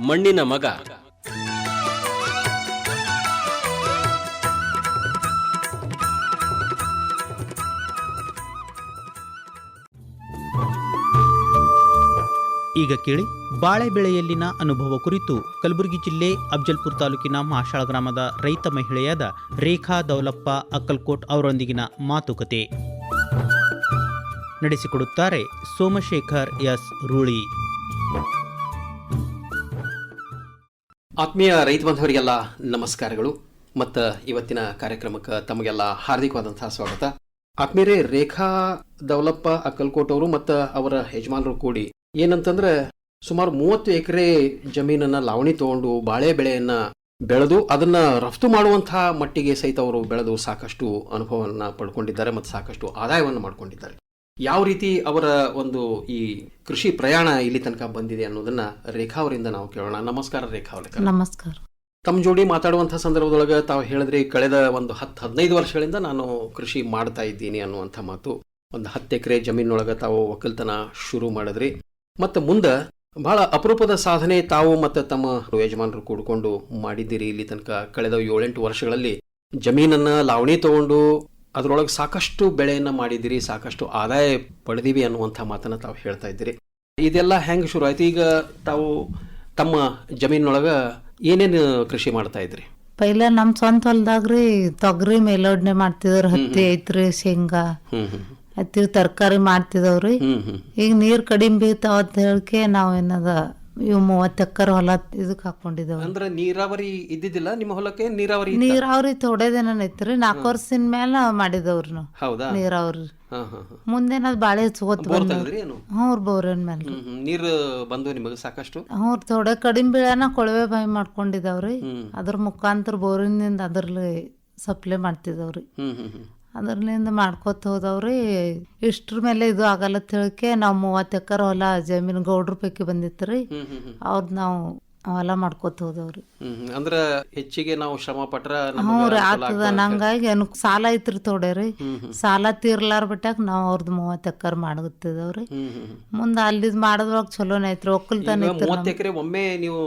ಮಣ್ಣಿನ ಮಗ. ಈಗ ಕೇಳಿ ಬಾಳೆ ಬೆಳೆಯಲ್ಲಿನ ಅನುಭವ ಕುರಿತು ಕಲಬುರಗಿ ಜಿಲ್ಲೆ ಅಫ್ಜಲ್ಪುರ ತಾಲೂಕಿನ ಮಾಶಾಳ ಗ್ರಾಮದ ರೈತ ಮಹಿಳೆಯಾದ ರೇಖಾ ದೌಲಪ್ಪ ಅಕ್ಕಲ್ಕೋಟ್ ಅವರೊಂದಿಗಿನ ಮಾತುಕತೆ. ನಡೆಸಿಕೊಡುತ್ತಾರೆ ಸೋಮಶೇಖರ್ ಎಸ್ ರೂಳಿ. ಆತ್ಮೀಯ ರೈತ ಬಾಂಧವರಿಗೆಲ್ಲ ನಮಸ್ಕಾರಗಳು. ಮತ್ತು ಇವತ್ತಿನ ಕಾರ್ಯಕ್ರಮಕ್ಕೆ ತಮಗೆಲ್ಲ ಹಾರ್ದಿಕವಾದಂತಹ ಸ್ವಾಗತ. ಆತ್ಮೀಯರೇ ರೇಖಾ ದೌಲಪ್ಪ ಅಕ್ಕಲ್ಕೋಟ್ ಅವರು ಮತ್ತು ಅವರ ಯಜಮಾನರು ಕೂಡಿ ಏನಂತಂದ್ರೆ ಸುಮಾರು ಮೂವತ್ತು ಎಕರೆ ಜಮೀನನ್ನ ಲಾವಣಿ ತಗೊಂಡು ಬಾಳೆ ಬೆಳೆಯನ್ನ ಬೆಳೆದು ಅದನ್ನ ರಫ್ತು ಮಾಡುವಂತಹ ಮಟ್ಟಿಗೆ ಸಹಿತ ಅವರು ಬೆಳೆದು ಸಾಕಷ್ಟು ಅನುಭವವನ್ನ ಪಡ್ಕೊಂಡಿದ್ದಾರೆ ಮತ್ತು ಸಾಕಷ್ಟು ಆದಾಯವನ್ನು ಮಾಡ್ಕೊಂಡಿದ್ದಾರೆ. ಯಾವ ರೀತಿ ಅವರ ಒಂದು ಈ ಕೃಷಿ ಪ್ರಯಾಣ ಇಲ್ಲಿ ತನಕ ಬಂದಿದೆ ಅನ್ನೋದನ್ನ ರೇಖಾ ಅವರಿಂದ ನಾವು ಕೇಳೋಣ. ನಮಸ್ಕಾರ ರೇಖಾ ಅವರೇ. ನಮಸ್ಕಾರ. ತಮ್ಮ ಜೋಡಿ ಮಾತಾಡುವಂತಹ ಸಂದರ್ಭದೊಳಗೆ ತಾವು ಹೇಳಿದ್ರಿ ಕಳೆದ ಒಂದು ಹತ್ತು ಹದಿನೈದು ವರ್ಷಗಳಿಂದ ನಾನು ಕೃಷಿ ಮಾಡ್ತಾ ಇದ್ದೀನಿ ಅನ್ನುವಂಥ ಮಾತು. ಒಂದು ಹತ್ತು ಎಕರೆ ಜಮೀನೊಳಗೆ ತಾವು ಒಕ್ಕಲ್ತನ ಶುರು ಮಾಡಿದ್ರಿ. ಮತ್ತು ಮುಂದೆ ಬಹಳ ಅಪರೂಪದ ಸಾಧನೆ ತಾವು ಮತ್ತು ತಮ್ಮ ಯಜಮಾನರು ಕೂಡಿಕೊಂಡು ಮಾಡಿದ್ದೀರಿ. ಇಲ್ಲಿ ತನಕ ಕಳೆದ ಏಳೆಂಟು ವರ್ಷಗಳಲ್ಲಿ ಜಮೀನನ್ನ ಲಾವಣಿ ತಗೊಂಡು ಅದರೊಳಗೆ ಸಾಕಷ್ಟು ಬೆಳೆಯನ್ನ ಮಾಡಿದಿರಿ ಸಾಕಷ್ಟು ಆದಾಯ ಪಡೆದಿವಿ ಅನ್ನುವಂಥ ಮಾತನ್ನ ತಾವು ಹೇಳ್ತಾ ಇದ್ದೀರಿ. ಇದೆಲ್ಲ ಹೆಂಗೆ ಶುರು ಆಯ್ತು? ಈಗ ತಾವು ತಮ್ಮ ಜಮೀನೊಳಗೆ ಏನೇನು ಕೃಷಿ ಮಾಡ್ತಾ ಇದ್ರಿ? ಪೈಲ ನಮ್ಮ ಸ್ವಂತ ಹೊಲದಾಗ್ರಿ ತೊಗರಿ ಮೇಲೋಡ್ನೆ ಮಾಡ್ತಿದ್ರು ಹತ್ತಿ ಐತ್ರಿ ಶೇಂಗಾ. ಹತ್ತಿ ತರಕಾರಿ ಮಾಡ್ತಿದವ್ರಿ ಈಗ ನೀರ್ ಕಡಿಮೆ ಬೀಳ್ತಾವ ಅಂತ ಹೇಳ್ಕೆ ನಾವ್ ಏನದ ಇವ್ ಮೂವತ್ತ್ ಎಕ್ಕರ್ ಹೊಲ ಇದಕ್ ಹಾಕೊಂಡಿದ್ದೇವೆ ಅಂದ್ರೆ ನೀರಾವರಿ ಇದ್ದಿದ್ದಿಲ್ಲ? ನಿಮ್ಮ ಹೊಲಕ್ಕೆ ನೀರಾವರಿ ನೀರಾವರಿ ನೀರಾವ್ರಿ ಥೋಡೆ ದಿನ ಐತ್ರಿ ನಾಲ್ಕು ವರ್ಷದ ಮ್ಯಾಲ ಮಾಡಿದವ್ರಿ ನಾವು ಹೌದಾ? ನೀರಾವರಿ. ಹಾ ಹಾ ಹಾ. ಮುಂದೇನದ್ ಬಾಳೆ ಹಚ್ಕೋತ ಬೋರ್ ತೆಗೆದ್ರಿ ಏನು? ಹ್ಞೂ ಬೋರನ್ ಮ್ಯಾಲ. ಹ್ಮ್ ಹ್ಮ್. ನೀರು ಬಂದು ನಿಮಗೆ ಸಾಕಷ್ಟು? ಹ್ಞೂ ಥೋಡೆ ಕಡಿಮೆ ಬೀಳನ ಕೊಳವೆ ಬಾವಿ ಮಾಡ್ಕೊಂಡಿದ್ದಾವ್ರಿ. ಹ್ಮ್. ಅದ್ರ ಮುಖಾಂತರ ಬೋರಿನಿಂದ ಅದ್ರಲ್ಲಿ ಸಪ್ಲೈ ಮಾಡ್ತಿದ್ದಾವ್ರಿ. ಹ್ಮ್ ಹ್ಮ್ ಹ್ಮ್. ಅದ್ರಲ್ಲಿಂದ ಮಾಡ್ಕೋತ ಹೋದವ್ರಿ. ಇಷ್ಟ್ರ ಮೇಲೆ ಇದು ಆಗಲ್ಲ ತಿಳ್ಕೆ ನಾವು ಮೂವತ್ತು ಎಕರೆ ಹೊಲ ಜಮೀನು ಗೌಡ್ರ ಪೈಕಿ ಬಂದಿತ್ತು ರೀ ಅವ್ರದ್ದು ನಾವು ಹೊಲ ಮಾಡ್ಕೋತ ಹೋದವ್ರಿ. ಅಂದ್ರ ಹೆಚ್ಚಿಗೆ ನಾವು ಶ್ರಮ ಪಟ್ರ ಹ್ಞೂ ರೀ ಆತದ. ನಂಗಾಗಿ ಅನುಕ್ ಸಾಲ ಐತ್ರಿ ತೋಡ್ರಿ ಸಾಲ ತೀರ್ಲಾರ ಬಿಟ್ಟಾಗ ನಾವು ಅವ್ರದ್ದು ಮೂವತ್ತು ಎಕರೆ ಮಾಡಗತ್ತಿದವ್ರಿ. ಮುಂದೆ ಅಲ್ಲಿದ್ ಮಾಡದ್ರೊಳಗೆ ಚಲೋನೇ ಐತ್ರಿ. ಒಕ್ಕಲ್ತನ ಐತ್ರಿ ಮೂವತ್ತು ಎಕರೆ ಒಮ್ಮೆ ನೀವು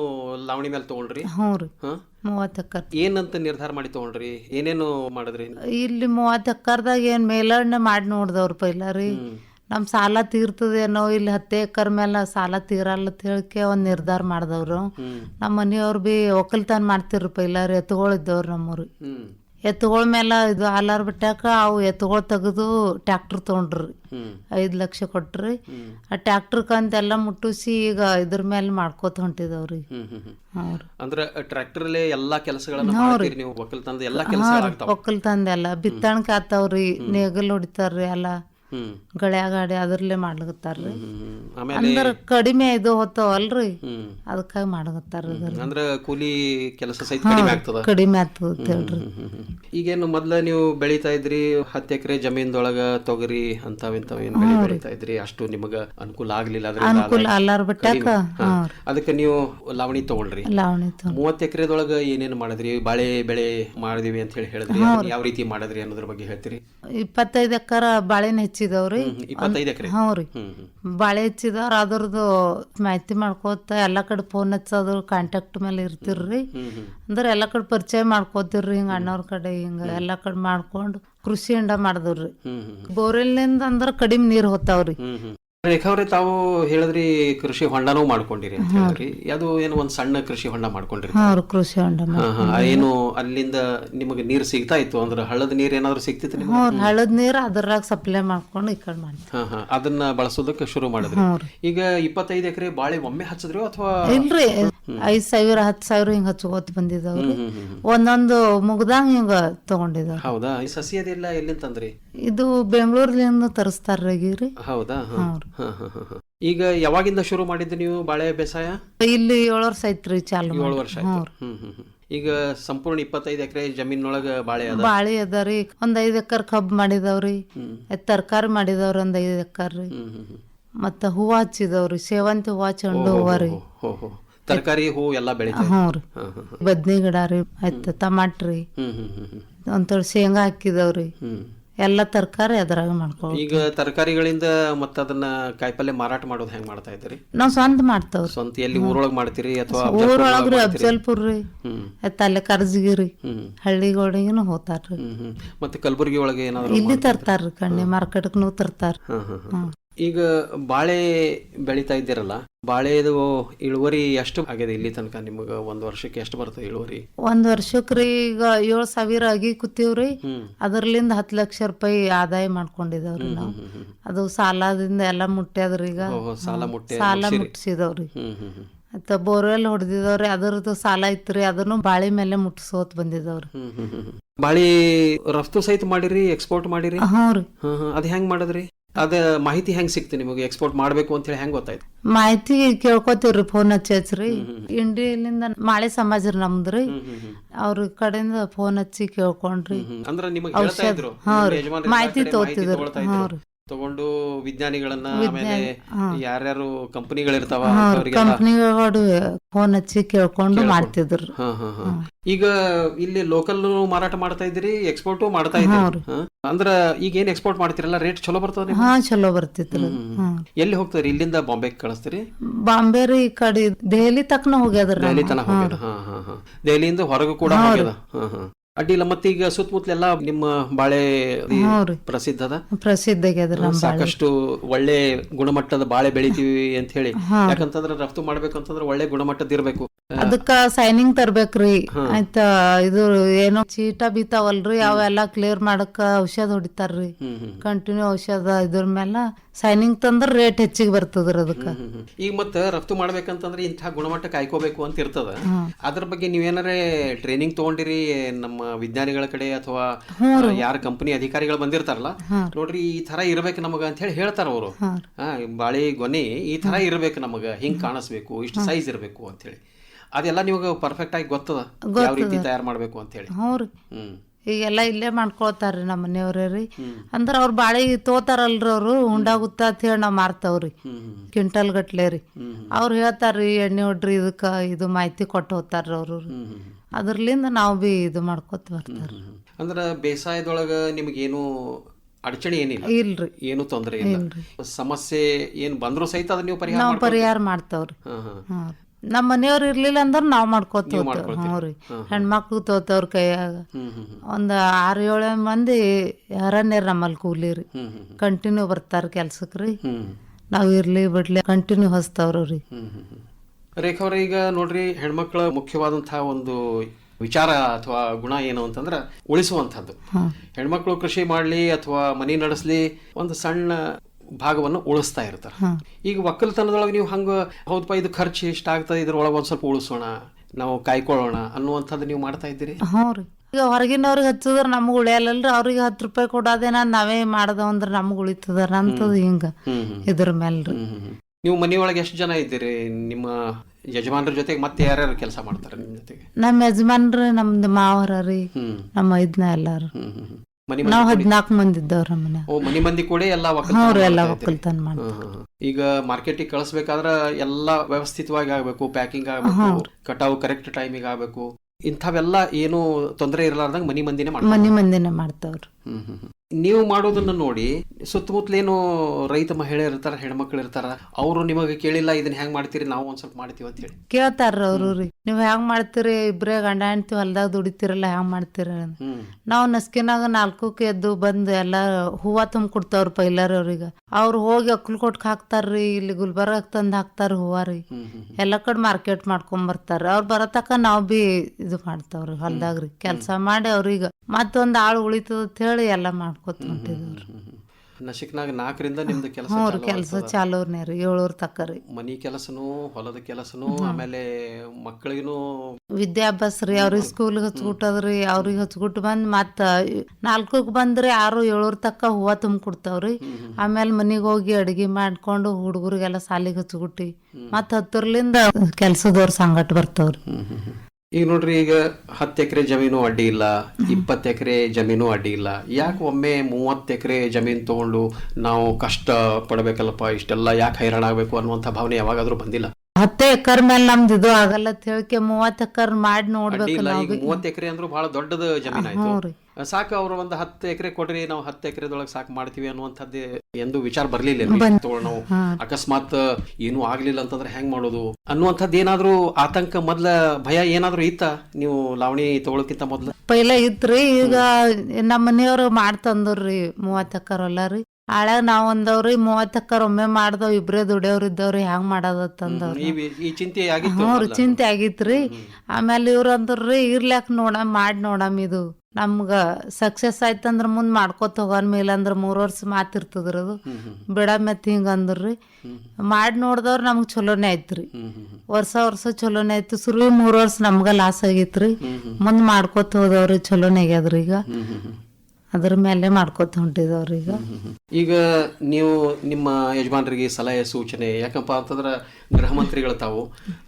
ಲಾವಣಿ ಮೇಲೆ ತಗೊಂಡ್ರಿ? ಹ್ಞೂ ರೀ. ಹಾ? ಮೂವತ್ತು ಎಕರೆ ಏನಂತ ನಿರ್ಧಾರ ಮಾಡಿ ತಗೊಂಡ್ರಿ? ಏನೇನು ಮಾಡಿದ್ರಿ? ಇಲ್ಲಿ ಮೂವತ್ತು ಎಕರ್ದಾಗ ಏನು ಮೇಲಣ್ಣ ಮಾಡಿ ನೋಡ್ದವ್ರಿ ಪೈಲ ರೀ ಹ್ಮ್. ನಮ್ಮ ಸಾಲ ತೀರ್ತದೇನೋ ಇಲ್ಲಿ ಹತ್ತು ಎಕರ್ ಮೇಲೆ ಸಾಲ ತೀರಲ್ಲ ಅಂತ ಹೇಳ್ಕೆ ಒಂದು ನಿರ್ಧಾರ ಮಾಡಿದವ್ರು. ನಮ್ಮ ಮನೆಯವ್ರು ಬಿ ಒಕ್ಕಲ್ತನ ಮಾಡ್ತಿರಪ್ಪ ಇಲ್ಲಾರು ಎತ್ತುಗಳಿದ್ದವ್ರು ನಮ್ಮವ್ರು ಎತ್ತುಗಳ ಮೇಲೆ ಇದು ಹಾಲಾರ್ ಬಿಟ್ಟಾಕ ಅವು ಎತ್ತುಗಳು ತೆಗೆದು ಟ್ಯಾಕ್ಟ್ರ್ ತೊಗೊಂಡ್ರಿ. ಐದು ಲಕ್ಷ ಕೊಟ್ರಿ. ಆ ಟ್ಯಾಕ್ಟ್ರ್ ಕಂತೆಲ್ಲ ಮುಟ್ಟಿಸಿ ಈಗ ಇದ್ರ ಮೇಲೆ ಮಾಡ್ಕೋತ ಹೊಂಟಿದವ್ರಿ. ಅಂದ್ರೆ ಟ್ರ್ಯಾಕ್ಟರ್ ಎಲ್ಲಾ ಕೆಲಸಗಳನ್ನ ಒಕ್ಕಲ್ತನದ ಎಲ್ಲಾ ಬಿತ್ತಣಕ್ಕೆ ಆತವ್ರಿ ನೇಗಲ್ ಹೊಡಿತಾರ್ರಿ ಎಲ್ಲ. ಹ್ಮ್ ಗಳ್ಯಾ ಗಾಡಿ ಅದ್ರಲ್ಲೇ ಮಾಡ್ಲಕತ್ತಾರ್ರಿ ಅಂದ್ರ ಕಡಿಮೆ ಇದು ಹೊತ್ತವಲ್ರಿ. ಅದಕ್ಕಾಗಿ ಮಾಡಕತ್ತಾರ ಅಂದ್ರ ಕೂಲಿ ಕೆಲಸ ಸಹಿತ ಕಡಿಮೆ ಆಗ್ತದ? ಕಡಿಮೆ ಆಗ್ತದ ಹೇಳ್ರಿ. ಈಗೇನು ಮೊದ್ಲ ನೀವು ಬೆಳಿತಾ ಇದ್ರಿ ಹತ್ತು ಎಕರೆ ಜಮೀನ್ದೊಳಗ ತೊಗರಿ ಅಂತಾವ್ ಇಂತಾವ್ ಏನ್ ಬೆಳಿ ಬೆಳಿತಾ ಇದ್ರಿ? ಅಷ್ಟು ನಿಮಗ ಅನುಕೂಲ ಆಗ್ಲಿಲ್ಲ ಅದ್ರ ಅನುಕೂಲ ಅಲ್ಲಾರ ಬಿಟ್ಟಾಕ ಅದಕ್ಕೆ ನೀವು ಲಾವಣಿ ತಗೊಳ್ರಿ ಲಾವಣಿ ಮೂವತ್ತ ಎಕರೆದೊಳಗ ಏನೇನು ಮಾಡಿದ್ರಿ? ಬಾಳೆ ಬೆಳೆ ಮಾಡಿದಿವಿ ಅಂತ ಹೇಳಿ ಹೇಳಿದ್ರಿ? ಯಾವ ರೀತಿ ಮಾಡಿದ್ರಿ ಅನ್ನೋದ್ರ ಬಗ್ಗೆ ಹೇಳ್ತೀರಿ? ಇಪ್ಪತ್ತೈದು ಎಕರೆ ಬಾಳೆನ ಹೆಚ್ಚಿದವ್ರಿ. ಇಪ್ಪತ್ತೈದು ಎಕರೆ. ಹ್ಞೂ ರೀ. ಬಾಳೆ ಹಚ್ಚಿದವ್ರ ಅದ್ರದ್ದು ಮಾಹಿತಿ ಮಾಡ್ಕೋತ ಎಲ್ಲಾ ಕಡೆ ಫೋನ್ ಹಚ್ಚೋದು ಕಾಂಟ್ಯಾಕ್ಟ್ ಮೇಲೆ ಇರ್ತಿರ್ರಿ. ಅಂದ್ರೆ ಎಲ್ಲಾ ಕಡೆ ಪರಿಚಯ ಮಾಡ್ಕೋತಿರ್ರಿ ಹಿಂಗ ಅಣ್ಣವ್ರ ಕಡೆ ಹಿಂಗ ಎಲ್ಲಾ ಕಡೆ ಮಾಡ್ಕೊಂಡು ಕೃಷಿ ಹೊಂಡ ಮಾಡಿದವ್ರಿ ಬೋರ್ವೆಲ್ನಿಂದ ಅಂದ್ರ ಕಡಿಮೆ ನೀರ್ ಹೋತಾವ್ರಿ. ರೇಖಾ ಅವ್ರೆ ತಾವು ಹೇಳಿದ್ರಿ ಕೃಷಿ ಹೊಂಡನೂ ಮಾಡ್ಕೊಂಡಿರಿ ಅಂತ ಹೇಳಿದ್ರಿ. ಅದು ಏನು ಒಂದ್ ಸಣ್ಣ ಕೃಷಿ ಹೊಂಡ ಮಾಡ್ಕೊಂಡಿರಿ? ಕೃಷಿ ಹೊಂಡ ಹಾ, ಹಾ. ಏನು ಅಲ್ಲಿಂದ ನಿಮಗೆ ನೀರು ಸಿಗ್ತಾ ಇತ್ತು? ಅಂದ್ರೆ ಹಳ್ಳದ ನೀರು ಏನಾದ್ರು ಸಿಗ್ತಿತ್ತು ನಿಮ್ಗೆ? ಹಳದ್ ನೀರ್ ಅದ್ರಾಗ ಸಪ್ಲೈ ಮಾಡ್ಕೊಂಡು ಈ ಕಡೆ ಮಾಡ್ತೀವಿ. ಹಾ ಹಾ. ಅದನ್ನ ಬಳಸೋದಕ್ಕೆ ಶುರು ಮಾಡಿದ್ರಿ. ಈಗ ಇಪ್ಪತ್ತೈದು ಎಕರೆ ಬಾಳೆ ಒಮ್ಮೆ ಹಚ್ಚಿದ್ರಿ ಅಥವಾ ಇಲ್ರಿ ಐದ್ ಸಾವಿರ ಹತ್ತು ಸಾವಿರ ಹಿಂಗ ಹಚ್ಕೋತ ಹ್ಮ್. ಒಂದೊಂದು ಮುಗ್ದಂಗ ಹಿಂಗ ತಗೊಂಡಿದಾವ್ರಿ ಹೌದಾ? ಈ ಸಸಿ ಅದೆಲ್ಲ ಎಲ್ಲಿಂದ ತಂದ್ರಿ ಇದು ಬೆಂಗಳೂರ್ಲಿಂದ ತರಸ್ತಾರ ಹೌದಾ. ಈಗ ಯಾವಾಗಿಂದ ಶುರು ಮಾಡಿದ್ರಿ ನೀವು ಬಾಳೆ ಬೇಸಾಯ? ಇಲ್ಲಿ ಏಳು ವರ್ಷ ಐತ್ರಿ ಚಾಲು ಏಳು ವರ್ಷ. ಈಗ ಸಂಪೂರ್ಣ ಇಪ್ಪತ್ತೈದು ಎಕರೆ ಜಮೀನೊಳಗ ಬಾಳೆ ಅದ. ಬಾಳೆ ಅದಾರಿ ಒಂದ್ ಐದ್ ಎಕರ್ ಕಬ್ ಮಾಡಿದವ್ರಿ ತರಕಾರಿ ಮಾಡಿದವ್ರಿ ಒಂದ್ ಐದ್ ಎಕರ್ ರೀ. ಮತ್ತ ಹೂವ ಹಚ್ಚಿದವ್ರಿ ಸೇವಂತಿ ಹೂವ ಚೆಂಡು ಹೂವ ರೀ. ತರಕಾರಿ ಹೂ ಎಲ್ಲ ಬೆಳಿತಾರೆ ಹ್ಞೂ ರೀ. ಬದ್ನಿ ಗಿಡ ರೀ ಆಯ್ತು ಟಮಾಟ್ರಿ ಹ್ಮ್ ಹ್ಮ್ ಹ್ಮ್ ಹ್ಮ್. ಒಂಥರ ಶೇಂಗಾ ಹಾಕಿದವ್ರಿ ಹ್ಮ್. ಎಲ್ಲ ತರಕಾರಿ ಅದ್ರಾಗ ಮಾಡ್ಕೋ ಈಗ ತರಕಾರಿಗಳಿಂದ ಮತ್ತ ಅದನ್ನ ಕಾಯಿಪಲ್ಲೆ ಮಾರಾಟ ಮಾಡೋದು ಹೆಂಗ್ ಮಾಡ್ತಾ ಇದ್ದೀರಿ? ನಾವ್ ಸ್ವಂತ ಮಾಡ್ತಾವ್ರಿ ಸ್ವಂತ ಎಲ್ಲಿ ಊರೊಳಗ್ ಮಾಡ್ತೀರಿ ಅಥವಾ ಊರೊಳಗ್ರಿ ಅಫ್ಜಲ್ಪುರ್ ರೀ. ಹ್ಮ್. ಅಲ್ಲೇ ಕರ್ಜಗಿರಿ ಹ್ಮ್. ಹಳ್ಳಿಗಳಿಗೂ ಹೋತಾರ್ರಿ ಹ್ಮ್ ಹ್ಮ್. ಮತ್ತೆ ಕಲಬುರ್ಗಿ ಒಳಗೆ ಏನಾದ್ರು ಇಲ್ಲಿ ತರ್ತಾರ್ರಿ ಕಣ್ಣಿ ಮಾರ್ಕೆಟ್ಗೂ ತರ್ತಾರ. ಹಾ, ಹಾ, ಹಾ. ಈಗ ಬಾಳೆ ಬೆಳಿತಾ ಇದ್ದೀರಲ್ಲ ಬಾಳೆದು ಇಳುವರಿ ಎಷ್ಟು ಆಗಿದೆ ಇಲ್ಲಿ ತನಕ? ನಿಮಗ ಒಂದ್ ವರ್ಷಕ್ಕೆ ಎಷ್ಟು ಬರ್ತದೆ ಇಳುವರಿ? ಒಂದ್ ವರ್ಷಕ್ರಿ ಈಗ ಏಳ್ ಸಾವಿರ ಆಗಿ ಕೂತೀವ್ರಿ. ಅದರ್ಲಿಂದ ಹತ್ತು ಲಕ್ಷ ರೂಪಾಯಿ ಆದಾಯ ಮಾಡ್ಕೊಂಡಿದಾವ್ರಿ ನಾವು. ಅದು ಸಾಲದಿಂದ ಎಲ್ಲ ಮುಟ್ಟ್ಯಾದ್ರಿ ಈಗ. ಸಾಲ ಮುಟ್ಟಿ ಸಾಲ ಮುಟ್ಸಿದವ್ರಿ. ಹ್ಮ್ ಹ್ಮ್ ಹ್ಮ್. ಮತ್ತ ಬೋರ್ವೆಲ್ ಹೊಡೆದಿದವ್ರಿ ಅದರದ್ದು ಸಾಲ ಇತ್ರಿ ಅದನ್ನು ಬಾಳಿ ಮೇಲೆ ಮುಟ್ಸೋತ್ ಬಂದಿದವ್ರಿ. ಬಾಳಿ ರಫ್ತು ಸಹಿತ ಮಾಡಿರಿ ಎಕ್ಸ್ಪೋರ್ಟ್ ಮಾಡಿರಿ? ಹ್ಞೂ ರೀ. ಅದ್ ಹೆಂಗ್ ಮಾಡದ್ರಿ? ಅದ ಮಾಹಿತಿ ಹೆಂಗ್ ಸಿಕ್ತಿ ನಿಮಗೆ? ಎಕ್ಸ್ಪೋರ್ಟ್ ಮಾಡ್ಬೇಕು ಅಂತ ಹೇಳಿ ಹೆಂಗ್ ಗೊತ್ತಾಯ್ತು? ಮಾಹಿತಿ ಕೇಳ್ಕೊತೀವ್ರಿ ಫೋನ್ ಹಚ್ಚಿ ಹಚ್ಚ್ರಿ ಇಂಡಿಯಲಿಂದ ಮಾಳೆ ಸಮಾಜ ನಮ್ದ್ರಿ. ಅವ್ರ ಕಡೆಯಿಂದ ಫೋನ್ ಹಚ್ಚಿ ಕೇಳ್ಕೊಂಡ್ರಿ. ಅಂದ್ರೆ ನಿಮಗೆ ಹೇಳ್ತಾ ಇದ್ರು? ಮಾಹಿತಿ ತಗೋತಿದ್ರು. ರೀ. ತಗೊಂಡು ವಿಜ್ಞಾನಿಗಳನ್ನ ಆಮೇಲೆ. ಯಾರ್ಯಾರು ಕಂಪನಿಗಳಿರ್ತಾವ ಫೋನ್ ಹಚ್ಚಿ ಕೇಳ್ಕೊಂಡು ಮಾಡ್ತಿದ್ರು. ಈಗ ಇಲ್ಲಿ ಲೋಕಲ್ ಮಾರಾಟ ಮಾಡ್ತಾ ಇದ್ರಿ ಎಕ್ಸ್ಪೋರ್ಟ್ ಮಾಡ್ತಾ ಇದ್ದೀರಿ. ಹಾ? ಅಂದ್ರ ಈಗ ಏನ್ ಎಕ್ಸ್ಪೋರ್ಟ್ ಮಾಡ್ತಿರಲ್ಲ ರೇಟ್ ಚಲೋ ಬರ್ತದ? ಹಾ ಚಲೋ ಬರ್ತಿತ್ತು ಎಲ್ಲಿ ಹೋಗ್ತಾರಿ? ಇಲ್ಲಿಂದ ಬಾಂಬೆ ಕಳಿಸ್ತೀರಿ? ಬಾಂಬೆ ರೀ ಈ ಕಡೆ ದೆಹಲಿ ತಕ್ಕನ ಹೋಗ್ಯದ್ರಿ ದೆಹಲಿ. ತನಕ ಹೋಗ್ಯದ. ಹಾ ಹಾ ಹಾ. ದೆಹಲಿಯಿಂದ ಹೊರಗೂ ಕೂಡ ಹೋಗ್ಯದ. ಹಾ ಮತ್ತೆ ಈಗ ಸುತ್ತಮುತ್ತಲೆಲ್ಲ ನಿಮ್ಮ ಬಾಳೆ ಪ್ರಸಿದ್ಧ ಅದ? ಪ್ರಸಿದ್ಧ ಸಾಕಷ್ಟು ಒಳ್ಳೆ ಗುಣಮಟ್ಟದ ಬಾಳೆ ಬೆಳಿತೀವಿ ಅಂತ ಹೇಳಿ. ಯಾಕಂತಂದ್ರ ರಫ್ತು ಮಾಡ್ಬೇಕಂತಂದ್ರೆ ಒಳ್ಳೆ ಗುಣಮಟ್ಟದ ಇರ್ಬೇಕು. ಅದಕ್ಕ ಸೈನಿಂಗ್ ತರ್ಬೇಕ್ರಿ ಆಯ್ತಾ ಇದು ಏನೋ ಚೀಟ ಬೀತಾವಲ್ರಿ ಅವೆಲ್ಲ ಕ್ಲಿಯರ್ ಮಾಡಕ್ಕ ಔಷಧ ಹೊಡಿತಾರ್ರಿ ಕಂಟಿನ್ಯೂ ಔಷಧ ಇದ್ರ ಮೇಲೆ ಸೈನಿಂಗ್ ತಂದ್ರ ರೇಟ್ ಹೆಚ್ಚಿಗೆ ಬರ್ತದ್ರಿ ಅದಕ್ಕ. ಈಗ ಮತ್ತ ರಫ್ತು ಮಾಡ್ಬೇಕಂತಂದ್ರೆ ಇಂತಹ ಗುಣಮಟ್ಟ ಕಾಯ್ಕೋಬೇಕು ಅಂತ ಇರ್ತದ. ಅದ್ರ ಬಗ್ಗೆ ನೀವೇನಾರೇ ಟ್ರೈನಿಂಗ್ ತಗೊಂಡಿರಿ ನಮ್ಮ ವಿಜ್ಞಾನಿಗಳ ಕಡೆ ಅಥವಾ ಯಾರ ಕಂಪನಿ ಅಧಿಕಾರಿಗಳು ಬಂದಿರ್ತಾರಲ್ಲ ನೋಡ್ರಿ ಈ ತರ ಇರ್ಬೇಕು ನಮಗ ಅಂತ ಹೇಳಿ ಹೇಳ್ತಾರ ಅವರು. ಬಾಳೆ ಗೊನೆ ಈ ತರ ಇರ್ಬೇಕು ನಮಗ ಹಿಂಗ್ ಕಾಣಿಸ್ಬೇಕು ಇಷ್ಟು ಸೈಜ್ ಇರ್ಬೇಕು ಅಂತ ಹೇಳಿ ಅದೆಲ್ಲ ನಿಮಗೆ ಪರ್ಫೆಕ್ಟ್ ಆಗಿ ಗೊತ್ತದ? ಯಾವ ರೀತಿ ತಯಾರು ಮಾಡ್ಬೇಕು ಅಂತ ಹೇಳಿ ಹ್ಮ್. ಈಗೆಲ್ಲ ಇಲ್ಲೇ ಮಾಡ್ಕೊಳ್ತಾರ್ರಿ ನಮ್ಮ ಮನೆಯವ್ರೇ ರೀ. ಅಂದ್ರ ಅವ್ರ ಬಾಳೆ ತೋತಾರಲ್ರಿ ಅವರು ಉಂಡಾಗುತ್ತ ಅಂತ ಹೇಳಿ ನಾವು ಮಾರ್ತಾವ್ರಿ. ಕ್ವಿಂಟಲ್ ಗಟ್ಲೆ ರೀ. ಅವ್ರು ಹೇಳ್ತಾರ್ರಿ ಎಣ್ಣೆ ಹೊಡ್ರಿ ಇದಕ್ಕೆ ಇದು ಮಾಹಿತಿ ಕೊಟ್ಟು ಹೋಗ್ತಾರ್ರಿ ಅವ್ರು. ಅದ್ರಲಿಂದ ನಾವು ಬಿ ಇದು ಮಾಡ್ಕೊತ ಬರ್ತಾರ. ಅಂದ್ರೆ ಬೇಸಾಯದೊಳಗ ನಿಮಗೇನು ಅಡಚಣೆ ಏನಿಲ್ಲ? ಇಲ್ರಿ. ಏನು ತೊಂದರೆ ಇಲ್ಲ? ಸಮಸ್ಯೆ ಏನ್ ಬಂದ್ರು ಸಹಿತ ಅದನ್ನ ನೀವು ಪರಿಹಾರ ನಾವು? ಪರಿಹಾರ ಮಾಡ್ತಾವ್ರಿ. ನಮ್ಮ ಮನೆಯವ್ರು ಇರ್ಲಿಲ್ಲ ಅಂದ್ರೆ ನಾವು ಮಾಡ್ಕೋತೀವಿ. ಹ್ಞೂ ರೀ. ಹೆಣ್ಮಕ್ಳು ತೋತವ್ರ ಕೈಯಾಗ. ಒಂದು ಆರು ಏಳು ಮಂದಿ ಅರಣ್ಯರ್ ನಮ್ಮಲ್ಲಿ ಕೂಲಿ ರೀ ಹ್ಮ್ ಹ್ಮ್ ಹ್ಮ್. ಕಂಟಿನ್ಯೂ ಬರ್ತಾರ ಕೆಲ್ಸಕ್ಕೆ ರೀ. ನಾವು ಇರ್ಲಿ ಬಿಡ್ಲಿ ಕಂಟಿನ್ಯೂ ಹಚ್ತಾವ್ರಿ ಹ್ಮ್ ಹ್ಮ್ ಹ್ಮ್. ರೇಖಾ ಅವ್ರೆ ಈಗ ನೋಡ್ರಿ ಹೆಣ್ಮಕ್ಳ ಮುಖ್ಯವಾದಂತಹ ಒಂದು ವಿಚಾರ ಅಥವಾ ಗುಣ ಏನು ಅಂತಂದ್ರೆ ಉಳಿಸುವಂಥದ್ದು. ಹೆಣ್ಮಕ್ಳು ಕೃಷಿ ಮಾಡ್ಲಿ ಅಥವಾ ಮನಿ ನಡೆಸಲಿ ಒಂದು ಸಣ್ಣ ಭಾಗವನ್ನು ಉಳಿಸ್ತಾ ಇರ್ತಾರೆ. ಈಗ ಒಕ್ಕಲ್ತನದೊಳಗೆ ನೀವು ಹಂಗ ಹೌದಪ್ಪ ಇದು ಖರ್ಚು ಇಷ್ಟ ಆಗ್ತದೆ ಇದ್ರೊಳಗೆ ಒಂದ್ ಸ್ವಲ್ಪ ಉಳಿಸೋಣ ನಾವು ಕಾಯ್ಕೊಳ್ಳೋಣ ಅನ್ನುವಂಥದ್ದು ನೀವು ಮಾಡ್ತಾ ಇದ್ದೀರಿ? ಈಗ ಹೊರಗಿನವ್ರಿಗೆ ಹಚ್ಚಿದ್ರ ನಮ್ಗೆ ಉಳಿಯಲ್ಲಲ್ರಿ ಅವ್ರಿಗೆ ಹತ್ತು ರೂಪಾಯಿ ಕೊಡೋದೇನ ನಾವೇ ಮಾಡ್ದವ ಅಂದ್ರ ನಮ್ಗೆ ಉಳಿತದ ಅಂತದ್ ಹಿಂಗ ಇದ್ರ ಮೇಲ್ರಿ. ನೀವು ಮನೆಯೊಳಗೆ ಎಷ್ಟು ಜನ ಇದ್ದೀರಿ? ನಿಮ್ಮ ಯಜಮಾನ್ರ ಜೊತೆಗೆ ಮತ್ತೆ ಯಾರ್ಯಾರು ಕೆಲಸ ಮಾಡ್ತಾರೆ ನಿಮ್ಮ ಜೊತೆಗೆ? ನಮ್ಮ ಯಜಮಾನ್ರ ನಮ್ದು ಮಾವರ ರೀ ಹ್ಮ್. ನಮ್ಮ ಇದ್ನ ಎಲ್ಲಾರು. ಹ್ಮ್ ಹ್ಮ್ ಹ್ಮ್. ಮನಿ ನಾವ್ ಮಂದಿ ಹದ್ನಾಲ್ಕು ಮಂದಿ ಇದ್ದವ್ರ ಮನೆ. ಓ ಮನಿ ಮಂದಿ ಕೂಡ ಎಲ್ಲ ಹ್ಞೂ ರೀ ಎಲ್ಲ ಒಕ್ಕಲ್ತನ. ಈಗ ಮಾರ್ಕೆಟಿಗೆ ಕಳಿಸ್ಬೇಕಾದ್ರ ಎಲ್ಲ ವ್ಯವಸ್ಥಿತವಾಗಿ ಆಗ್ಬೇಕು ಪ್ಯಾಕಿಂಗ್ ಆಗ್ಬೇಕು ಕಟಾವು ಕರೆಕ್ಟ್ ಟೈಮಿಗೆ ಆಗ್ಬೇಕು. ಇಂಥವೆಲ್ಲ ಏನು ತೊಂದರೆ ಇರಲಾರ್ದಂಗ ಮನಿ ಮಂದಿನೇ ಮಾಡ್ತಾರೆ. ಮನಿ ಮಂದಿನ ಮಾಡ್ತಾವ್ರಿ. ಹ್ಮ್, ಹ್ಮ್, ಹ್ಮ್. ನೀವು ಮಾಡೋದನ್ನ ನೋಡಿ ಸುತ್ತಮುತ್ತಲೇನು ರೈತ ಮಹಿಳೆ ಇರ್ತಾರ ಹೆಣ್ಮಕ್ಳು ಇರ್ತಾರ ಅವರು ನಿಮಗೆ ಕೇಳಿಲ್ಲ ಇದನ್ನ ಹೆಂಗ್ ಮಾಡ್ತೀರಿ ನಾವು ಒಂದ್ ಸ್ವಲ್ಪ ಮಾಡ್ತೀವಿ ಅಂತ ಹೇಳಿ. ಕೇಳ್ತಾರ ಅವ್ರು ರೀ. ನೀವ್ ಹೆಂಗ್ ಮಾಡ್ತೀರಿ ಇಬ್ರೇ ಗಂಡ ಹೆಂಡ್ತಿ ಹೊಲ್ದಾಗ ದುಡಿತೀರಲ್ಲ ಹೆಂಗ್ ಮಾಡ್ತೀರಿ ಅಂತ. ಹ್ಮ್. ನಾವು ನಸ್ಕಿನಾಗ ನಾಲ್ಕು ಎದ್ದು ಬಂದು ಎಲ್ಲ ಹೂವ ತುಂಬ ಕೊಡ್ತಾವ್ರಿ ಪೈಲಾರ ಅವ್ರಿಗೆ. ಅವ್ರು ಹೋಗಿ ಅಕ್ಕಲ್ಕೋಟ್ಗೆ ಹಾಕ್ತಾರ್ರಿ ಇಲ್ಲಿ ಗುಲ್ಬರ್ಗ ತಂದ್ ಹಾಕ್ತಾರ ಹೂವ ರೀ. ಹ್ಮ್ ಹ್ಮ್ ಎಲ್ಲ ಕಡೆ ಮಾರ್ಕೆಟ್ ಮಾಡ್ಕೊಂಡ್ ಬರ್ತಾರ ಅವ್ರು ಬರತಕ್ಕ ನಾವ್ ಬಿ ಇದು ಮಾಡ್ತಾವ್ರಿ ಹೊಲ್ದಾಗ್ರಿ. ಕೆಲಸ ಮಾಡಿ ಅವ್ರಿಗೆ ಮತ್ತೊಂದ್ ಆಳು ಉಳಿತದ ಅಂತ ಹೇಳಿ ಎಲ್ಲ ಮಾಡ್ಕೊತ ಹ್ಮ್. ನಶಿಕ್ನಾಗ ನಾಲ್ಕರಿಂದ ನಿಮ್ದು ಕೆಲಸ ಹ್ಞೂ ರೀ ಕೆಲಸ ಚಾಲೂರ್ನೇ ರೀ ಏಳೂರ್ ತಕ್ಕ ರೀ. ಮನಿ ಕೆಲಸನು ಹೊಲದ ಕೆಲಸನು ಆಮೇಲೆ ಮಕ್ಕಳಿಗೂ ವಿದ್ಯಾಭ್ಯಾಸ ರೀ ಅವ್ರಿಗೆ ಸ್ಕೂಲ್ಗೆ ಹಚ್ಬಿಟ್ಟದ್ರಿ ಅವ್ರಿಗೆ ಹಚ್ಬಿಟ್ಟು ಬಂದ್ ಮತ್ತ ನಾಲ್ಕಕ್ಕೆ ಬಂದ್ರಿ ಯಾರು ಏಳೂರ್ ತಕ್ಕ ಹೂವ ತುಂಬಿಕೊಡ್ತಾವ್ರಿ ಆಮೇಲೆ ಮನಿಗ್ ಹೋಗಿ ಅಡ್ಗಿ ಮಾಡ್ಕೊಂಡು ಹುಡುಗರಿಗೆಲ್ಲ ಸಾಲಿಗೆ ಹಚ್ಕೊಟ್ಟಿ ಮತ್ತೆ ಹತ್ತರ್ಲಿಂದ ಕೆಲ್ಸದವ್ರ ಸಂಗಟ ಬರ್ತಾವ್ರಿ ಈಗ ನೋಡ್ರಿ ಈಗ ಹತ್ತು ಎಕರೆ ಜಮೀನು ಅಡ್ಡಿ ಇಲ್ಲ ಇಪ್ಪತ್ತು ಎಕರೆ ಜಮೀನು ಅಡ್ಡಿ ಇಲ್ಲ. ಯಾಕೆ ಒಮ್ಮೆ ಮೂವತ್ತು ಎಕರೆ ಜಮೀನು ತಗೊಂಡು ನಾವು ಕಷ್ಟ ಪಡಬೇಕಲ್ಲಪ್ಪ ಇಷ್ಟೆಲ್ಲ ಯಾಕೆ ಹೈರಾಣ ಆಗ್ಬೇಕು ಅನ್ನುವಂಥ ಭಾವನೆ ಯಾವಾಗಾದ್ರೂ ಬಂದಿಲ್ಲ? ಹತ್ತು ಎಕರ್ ಮೇಲೆ ನಮ್ದು ಇದು ಆಗಲ್ಲ ಅಂತ ಹೇಳಿಕೆ ಮೂವತ್ತು ಎಕರ್ ಮಾಡಿ ಅಡ್ಡಿ ನೋಡ್ಬೇಕು ನಾವ್ ಈಗ ಮೂವತ್ತು ಎಕರೆ ಅಂದ್ರೆ ಬಹಳ ದೊಡ್ಡದ ಜಮೀನು ಆಯ್ತು ಹ್ಞೂ ರೀ. ಸಾಕು ಅವರು ಒಂದು ಹತ್ತು ಎಕರೆ ಕೊಡ್ರಿ ನಾವು ಹತ್ತು ಎಕರೆದೊಳಗೆ ಸಾಕು ಮಾಡ್ತೀವಿ ಅನ್ನುವಂಥದ್ದೇ ಎಂದು ವಿಚಾರ ಬರಲಿಲ್ಲ ನಾವು ಅಕಸ್ಮಾತ್ ಏನೂ ಆಗ್ಲಿಲ್ಲ ಅಂತಂದ್ರೆ ಹೆಂಗ್ ಮಾಡೋದು? ಅನ್ನುವಂಥದ್ದು ಏನಾದ್ರೂ ಆತಂಕ ಮೊದ್ಲ ಭಯ ಏನಾದ್ರೂ ಇತ್ತ? ನೀವು ಲಾವಣಿ ತಗೊಳಕ್ಕಿಂತ ಮೊದ್ಲ? ಪೈಲ ಇತ್ರಿ ಈಗ ನಮ್ಮ ಮನೆಯವ್ರು ಮಾಡ್ತಂದ್ರಿ ಮೂವತ್ತ್ ಎಕರೆ ಹೊಲ ರೀ. ಹಳೆ ನಾವ್ ಒಂದವ್ರಿ ಮೂವತ್ತಕ್ಕರ್ ಒಮ್ಮೆ ಮಾಡ್ದವ್ ಇಬ್ರೇ ದುಡಿಯವ್ರ ಇದ್ದವ್ರಿ ಹ್ಯಾಂಗ್ ಮಾಡೋದತ್ತಂದವ್ರಿ ಈ ಚಿಂತೆ ಆಗಿತ್ತು ಹ್ಞೂ. ಚಿಂತೆ ಆಗಿತ್ರಿ. ಆಮೇಲೆ ಇವ್ರ ಅಂದ್ರಿ ಇರ್ಲಾಕ್ ನೋಡಮ್ ಮಾಡಿ ನೋಡಮ್ ಇದು. ನಮ್ಗ ಸಕ್ಸಸ್ ಆಯ್ತಂದ್ರ ಮುಂದ್ ಮಾಡ್ಕೋತ ಹೋಗನ್ ಮೇಲೆ ಅಂದ್ರ ಮೂರ್ ವರ್ಷ ಮಾತಿರ್ತದ್ರಿ ಅದು. ಬಿಡ ಹ್ಮ್, ಬಿಡಮೆತ್ ಹಿಂಗ ಅಂದ್ರಿ ಮಾಡಿ ನೋಡ್ದವ್ರ ನಮ್ಗ್ ಚಲೋನೇ ಆಯ್ತ್ರಿ ವರ್ಷ ವರ್ಷ ಚಲೋನೇ ಆಯ್ತು. ಸುರುವಿ ಮೂರ್ ವರ್ಷ ನಮ್ಗ ಲಾಸ್ ಆಗಿತ್ರಿ. ಮುಂದ್ ಮಾಡ್ಕೋತ ಹೋದವ್ರಿ ಚಲೋನೇ ಆಗ್ಯದ್ರಿ ಈಗ. ಅದ್ರ ಮೇಲೆ ಮಾಡ್ಕೋತ ಹೊಂಟಿದವ್ರು ಈಗ. ಈಗ ನೀವು ನಿಮ್ಮ ಯಜಮಾನರಿಗೆ ಸಲಹೆ ಸೂಚನೆ ಯಾಕಪ್ಪ ಅಂತಂದ್ರ ಗೃಹ ಮಂತ್ರಿಗಳು ತಾವು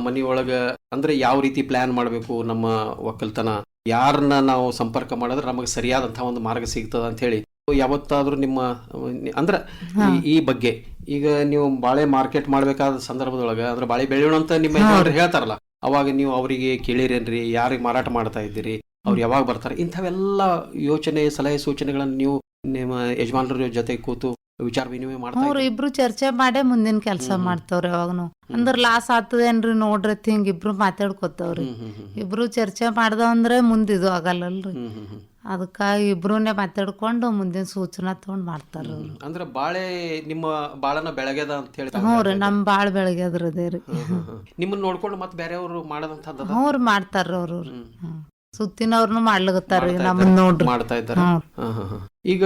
ಮನೆಯೊಳಗ ಅಂದ್ರೆ ಯಾವ ರೀತಿ ಪ್ಲಾನ್ ಮಾಡಬೇಕು ನಮ್ಮ ಒಕ್ಕಲ್ತನ ಯಾರನ್ನ ನಾವು ಸಂಪರ್ಕ ಮಾಡಿದ್ರೆ ನಮಗೆ ಸರಿಯಾದಂತಹ ಒಂದು ಮಾರ್ಗ ಸಿಗ್ತದ ಅಂತ ಹೇಳಿ. ಯಾವತ್ತಾದ್ರೂ ನಿಮ್ಮ ಅಂದ್ರ ಈ- ಬಗ್ಗೆ ಈಗ ನೀವು ಬಾಳೆ ಮಾರ್ಕೆಟ್ ಮಾಡ್ಬೇಕಾದ ಸಂದರ್ಭದೊಳಗ ಅಂದ್ರೆ ಬಾಳೆ ಬೆಳೆಯೋಣ ಅಂತ ನಿಮ್ಮ ಹೇಳ್ತಾರಲ್ಲ ಅವಾಗ ನೀವು ಅವರಿಗೆ ಕೇಳಿರೇನ್ರಿ ಯಾರಿಗೆ ಮಾರಾಟ ಮಾಡ್ತಾ ಇದ್ದೀರಿ ಅವ್ರು ಯಾವಾಗ ಬರ್ತಾರೆ? ಇಂಥವೆಲ್ಲ ಯೋಚನೆ ಸಲಹೆ ಸೂಚನೆಗಳನ್ನು ನೀವು ನಿಮ್ಮ ಯಜಮಾನರ ಜೊತೆ ಕೂತು ವಿಚಾರ ವಿನಿಮಯ ಮಾಡ್ತಾರೆ? ಇಬ್ರು ಚರ್ಚೆ ಮಾಡೇ ಮುಂದಿನ ಕೆಲಸ. ಮಾಡ್ತಾವ್ರಿ ಅವಾಗನು ಅಂದ್ರ ಲಾಸ್ ಆಗ್ತದೇನ್ರಿ ನೋಡ್ರಿ ಹಿಂಗ ಇಬ್ರು ಮಾತಾಡ್ಕೊತಾವ್ರಿ. ಇಬ್ರು ಚರ್ಚೆ ಮಾಡ್ದವ ಅಂದ್ರೆ ಮುಂದಿದು ಆಗಲ್ಲಲ್ರಿ. ಅದಕ್ಕಾಗಿ ಇಬ್ರುನೇ ಮಾತಾಡ್ಕೊಂಡು ಮುಂದಿನ ಸೂಚನಾ ತಗೊಂಡ್ ಮಾಡ್ತಾರ. ಅಂದ್ರೆ ಬಾಳೆ ನಿಮ್ಮ ಬಾಳನ ಬೆಳಗ್ಯದ ಅಂತ ಹೇಳಿ ಹ್ಞೂ ರೀ ಹೇಳ್ತಾ ನಮ್ ಬಾಳ್ ಬೆಳಗ್ಯದ್ರ ಅದೇ ರೀ. ನಿಮ್ಮನ್ನ ನೋಡ್ಕೊಂಡು ಮತ್ತೆ ಬೇರೆಯವರು ಮಾಡದಂತದ ಹ್ಞೂ ರೀ ಮಾಡ್ತಾರ ಅವ್ರು. ಸುತ್ತಿನವ್ರನು ಮಾಡ್ಲಗತ್ತಾರ್ರಿ ಮಾಡ್ತಾ ನಮ್ಮನ್ ನೋಡ್ರಿ. ಮಾಡ್ತಾ ಇದ್ದಾರೆ. ಈಗ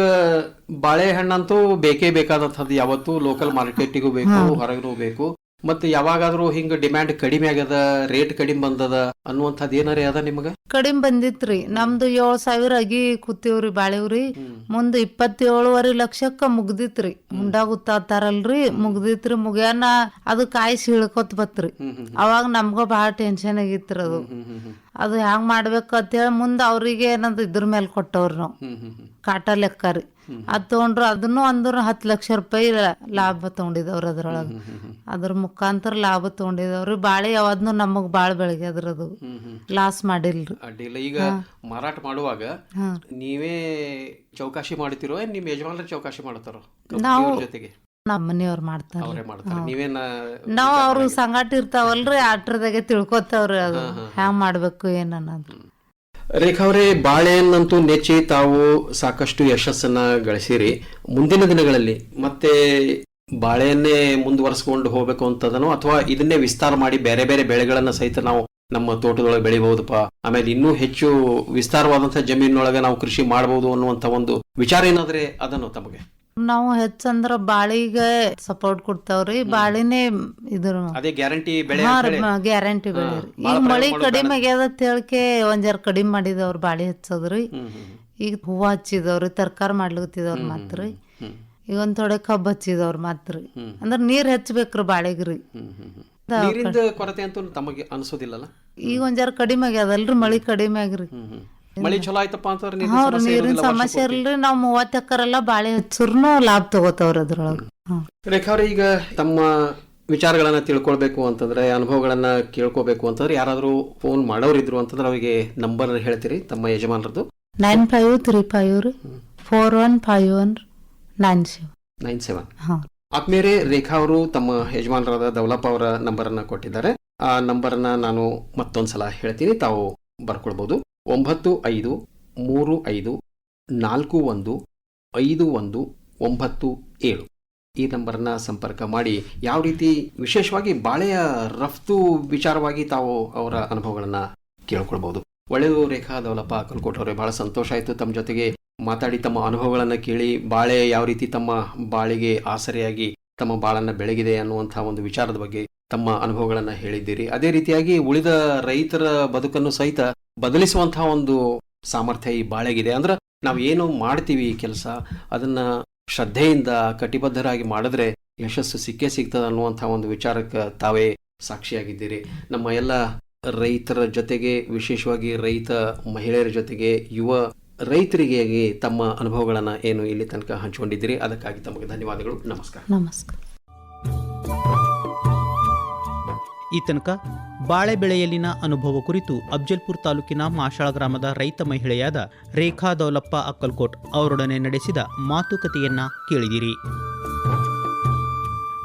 ಬಾಳೆಹಣ್ಣಂತೂ ಬೇಕೇ ಬೇಕಾದಂತದ್ದು ಯಾವತ್ತು ಲೋಕಲ್ ಮಾರ್ಕೆಟಿಗೂ ಬೇಕು ಹೊರಗೂ ಬೇಕು. ಮತ್ತೆ ಯಾವಾಗಾದ್ರೂ ಹಿಂಗ ಡಿಮ್ಯಾಂಡ್ ಕಡಿಮೆ ಆಗ್ಯದ ರೇಟ್ ಕಡಿಮೆ ಬಂದದ ಅನ್ನುವಂಥದ್ದು ಏನಾರ ಅದ ನಿಮಗ? ಕಡಿಮೆ ಬಂದಿತ್ರಿ. ನಮ್ದು ಏಳ್ ಸಾವಿರ ಅಗಿ ಕೂತೀವ್ರಿ ಬಾಳೆವ್ರಿ. ಮುಂದ ಇಪ್ಪತ್ತೇಳುವರೆ ಲಕ್ಷಕ್ಕ ಮುಗ್ದಿತ್ರಿ. ಮುಂಡಾ ಗುತ್ತಾತಾರಲ್ರಿ. ಮುಗ್ದಿತ್ರಿ. ಮುಗ್ಯಾನ ಅದು ಕಾಯಿಸಿ ಹಿಳ್ಕೊತ್ ಬತ್ರಿ. ಅವಾಗ ನಮ್ಗ ಬಹಳ ಟೆನ್ಷನ್ ಆಗಿತ್ರಿ ಅದು. ಅದು ಹ್ಯಾಂಗ್ ಮಾಡ್ಬೇಕು ಅಂತೇಳಿ ಮುಂದೆ ಅವ್ರಿಗೆ ಏನಂದ್ರೆ ಇದ್ರ ಮೇಲೆ ಕೊಟ್ಟವ್ರು ನಾವು. ಕಾಟ ಲೆಕ್ಕ ರೀ ಅದ್ ತಗೊಂಡ್ರು ಅದನ್ನು ಅಂದ್ರ ಹತ್ತು ಲಕ್ಷ ರೂಪಾಯಿ ಲಾಭ ತಗೊಂಡಿದವ್ರಿ ಅದ್ರೊಳಗ. ಅದ್ರ ಮುಖಾಂತರ ಲಾಭ ತಗೊಂಡಿದವ್ರಿ. ಬಾಳೆ ಯಾವ್ದನ್ನು ನಮಗ್ ಬಾಳ ಬೆಳಗ್ಯದ್ರ ಅದು ಲಾಸ್ ಮಾಡಿಲ್ರಿ. ಅಡ್ಡಿಲ್ಲ. ಈಗ ಮಾರಾಟ ಮಾಡುವಾಗ ನೀವೇ ಚೌಕಾಶಿ ಮಾಡ್ತಿರೋ ನಿಮ್ ಯಜಮಾನ್ರ ಚೌಕಾಶಿ ಮಾಡ್ತಾರೋ? ನಾವು- ಜೊತೆಗೆ? ನಮ್ಮ ಮನೆಯವ್ರು ಮಾಡ್ತಾರ. ಅವರೇ ಮಾಡ್ತಾರೆ. ನೀವೇನ ನಾವ್ ಅವ್ರು ಸಂಗಾಟ ಇರ್ತಾವಲ್ರಿ ಆಟ್ರದಾಗೆ ತಿಳ್ಕೊತಾವ್ರಿ ಅದು. ಹ್ಯಾಂಗ್ ಮಾಡ್ಬೇಕು ಏನ್ ಅನ್ನೋದು ರೇಖಾ ಅವರೇ ಬಾಳೆಹಣ್ಣಂತೂ ನೆಚ್ಚಿ ತಾವು ಸಾಕಷ್ಟು ಯಶಸ್ಸನ್ನ ಗಳಿಸಿರಿ. ಮುಂದಿನ ದಿನಗಳಲ್ಲಿ ಮತ್ತೆ ಬಾಳೆಯನ್ನೇ ಮುಂದುವರಿಸ್ಕೊಂಡು ಹೋಗ್ಬೇಕು ಅಂತದನೋ ಅಥವಾ ಇದನ್ನೇ ವಿಸ್ತಾರ ಮಾಡಿ ಬೇರೆ ಬೇರೆ ಬೆಳೆಗಳನ್ನ ಸಹಿತ ನಾವು ನಮ್ಮ ತೋಟದೊಳಗೆ ಬೆಳಿಬಹುದಪ್ಪ? ಆಮೇಲೆ ಇನ್ನೂ ಹೆಚ್ಚು ವಿಸ್ತಾರವಾದಂತಹ ಜಮೀನೊಳಗೆ ನಾವು ಕೃಷಿ ಮಾಡಬಹುದು ಅನ್ನುವಂತ ಒಂದು ವಿಚಾರ ಏನಾದ್ರೆ ಅದನ್ನು ತಮಗೆ? ನಾವು ಹೆಚ್ಚಂದ್ರ ಬಾಳಿಗೆ ಸಪೋರ್ಟ್ ಕೊಡ್ತಾವ್ರಿ. ಬಾಳಿನೇ ಇದ್ರ ಅದೇ ಗ್ಯಾರಂಟಿ ಬೆಳೆ. ಗ್ಯಾರಂಟಿ ಬೆಳೆ ರೀ. ಈಗ ಮಳಿ ಕಡಿಮೆ ಆಗ್ಯದ ತಿಳ್ಕೆ ಒಂದ್ ಜರ ಕಡಿಮೆ ಮಾಡಿದವ್ರ ಬಾಳಿ ಹಚ್ಚದ್ರಿ. ಈಗ ಹೂವ ಹಚ್ಚಿದವ್ರಿ ತರಕಾರಿ ಮಾಡ್ಲತ್ತಿದವ್ರ ಮಾತ್ರ. ಈಗ ಒಂದ್ ಥೋಡೆ ಕಬ್ಬು ಹಚ್ಚಿದವ್ರ ಮಾತ್ರ. ಅಂದ್ರ ನೀರ್ ಹೆಚ್ಚಬೇಕ್ರಿ ಬಾಳಿಗ್ರಿ. ಕೊರತೆ ಅಂತ ತಮಗೆ ಅನ್ಸೋದಿಲ್ಲಲ್ಲ? ಈಗ ಒಂದ್ ಜರ ಕಡಿಮೆ ಆಗ್ಯದಲ್ರಿ ಮಳಿ ಕಡಿಮೆ ಆಗ್ರಿ. ಮಳಿ ಚಲೋ ಆಯ್ತಪ್ಪ ಅಂತಂದ್ರೆ ನೀರಿನ ಸಮಸ್ಯೆ ನೀರಿನ ನಾವು ಸಮಸ್ಯೆ ಮೂವತ್ತ್ ಎಕರೆಲ್ಲ ಬಾಳೆ ಹಚ್ಚರ್ನು ಲಾಭ ತಗೋತಾವ್ರ ಅದ್ರೊಳಗ. ರೇಖಾ ಅವ್ರ ಈಗ ತಮ್ಮ ವಿಚಾರಗಳನ್ನ ತಿಳ್ಕೊಳ್ಬೇಕು ಅಂತಂದ್ರೆ ಅನುಭವಗಳನ್ನ ಕೇಳ್ಕೋಬೇಕು ಅಂತಂದ್ರೆ ಯಾರಾದ್ರೂ ಫೋನ್ ಮಾಡೋರಿದ್ರು ಅಂತಂದ್ರೆ ಅವರಿಗೆ ನಂಬರ್ ಹೇಳ್ತೀರಿ ತಮ್ಮ ಯಜಮಾನರದು nine five three five three four one five one nine seven. Nine seven. ಹಾ. ಆದ್ಮೇಲೆ ರೇಖಾ ಅವರು ತಮ್ಮ ಯಜಮಾನರಾದ ದೌಲಪ್ಪ ಅವರ ನಂಬರ್ ಅನ್ನ ಕೊಟ್ಟಿದ್ದಾರೆ. ಆ ನಂಬರ್ ಅನ್ನ ನಾನು ಮತ್ತೊಂದ್ಸಲ ಹೇಳ್ತೀನಿ ತಾವು ಬರ್ಕೊಳ್ಬಹುದು ಒಂಬತ್ತು ಐದು, ಮೂರು ಐದು, ನಾಲ್ಕು ಒಂದು, ಐದು ಒಂದು, ಒಂಬತ್ತು ಏಳು. ಈ ನಂಬರನ್ನು ಸಂಪರ್ಕ ಮಾಡಿ, ಯಾವ ರೀತಿ ವಿಶೇಷವಾಗಿ ಬಾಳೆಯ ರಫ್ತು ವಿಚಾರವಾಗಿ ತಾವು ಅವರ ಅನುಭವಗಳನ್ನು ಕೇಳ್ಕೊಳ್ಬೋದು ಒಳ್ಳೆಯದು ರೇಖಾ ದೌಲಪ್ಪ ಕಲ್ಕೋಟ್ ಅವರೇ, ಬಹಳ ಸಂತೋಷ ಆಯಿತು ತಮ್ಮ ಜೊತೆಗೆ ಮಾತಾಡಿ, ತಮ್ಮ ಅನುಭವಗಳನ್ನು ಕೇಳಿ, ಬಾಳೆ ಯಾವ ರೀತಿ ತಮ್ಮ ಬಾಳಿಗೆ ಆಸರೆಯಾಗಿ ತಮ್ಮ ಬಾಳನ್ನ ಬೆಳಗಿದೆ ಅನ್ನುವಂಥ ಒಂದು ವಿಚಾರದ ಬಗ್ಗೆ ತಮ್ಮ ಅನುಭವಗಳನ್ನ ಹೇಳಿದ್ದೀರಿ. ಅದೇ ರೀತಿಯಾಗಿ ಉಳಿದ ರೈತರ ಬದುಕನ್ನು ಸಹಿತ ಬದಲಿಸುವಂತಹ ಒಂದು ಸಾಮರ್ಥ್ಯ ಈ ಬಾಳೆಗಿದೆ. ಅಂದ್ರೆ ನಾವು ಏನು ಮಾಡ್ತೀವಿ ಈ ಕೆಲಸ, ಅದನ್ನ ಶ್ರದ್ಧೆಯಿಂದ ಕಟಿಬದ್ಧರಾಗಿ ಮಾಡಿದ್ರೆ ಯಶಸ್ಸು ಸಿಕ್ಕೇ ಸಿಗ್ತದೆ ಅನ್ನುವಂಥ ಒಂದು ವಿಚಾರಕ್ಕೆ ತಾವೇ ಸಾಕ್ಷಿಯಾಗಿದ್ದೀರಿ. ನಮ್ಮ ಎಲ್ಲ ರೈತರ ಜೊತೆಗೆ, ವಿಶೇಷವಾಗಿ ರೈತ ಮಹಿಳೆಯರ ಜೊತೆಗೆ, ಯುವ ರೈತರಿಗೆ ತಮ್ಮ ಅನುಭವಗಳನ್ನು ಏನು ಇಲ್ಲಿ ತನಕ ಹಂಚಿಕೊಂಡಿದ್ದೀರಿ? ಅದಕ್ಕಾಗಿ ತಮಗೆ ಧನ್ಯವಾದಗಳು. ನಮಸ್ಕಾರ. ನಮಸ್ಕಾರ. ಈ ತನಕ ಬಾಳೆ ಬೆಳೆಯಲ್ಲಿನ ಅನುಭವ ಕುರಿತು ಅಫ್ಜಲ್ಪುರ್ ತಾಲೂಕಿನ ಮಾಶಾಳ ಗ್ರಾಮದ ರೈತ ಮಹಿಳೆಯಾದ ರೇಖಾ ದೌಲಪ್ಪ ಅಕ್ಕಲ್ಕೋಟ್ ಅವರೊಡನೆ ನಡೆಸಿದ ಮಾತುಕತೆಯನ್ನ ಕೇಳಿದಿರಿ.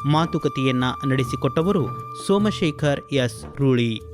ಮಾತುಕತೆಯನ್ನ ನಡೆಸಿಕೊಟ್ಟವರು ಸೋಮಶೇಖರ್ ಎಸ್ ರೂಳಿ.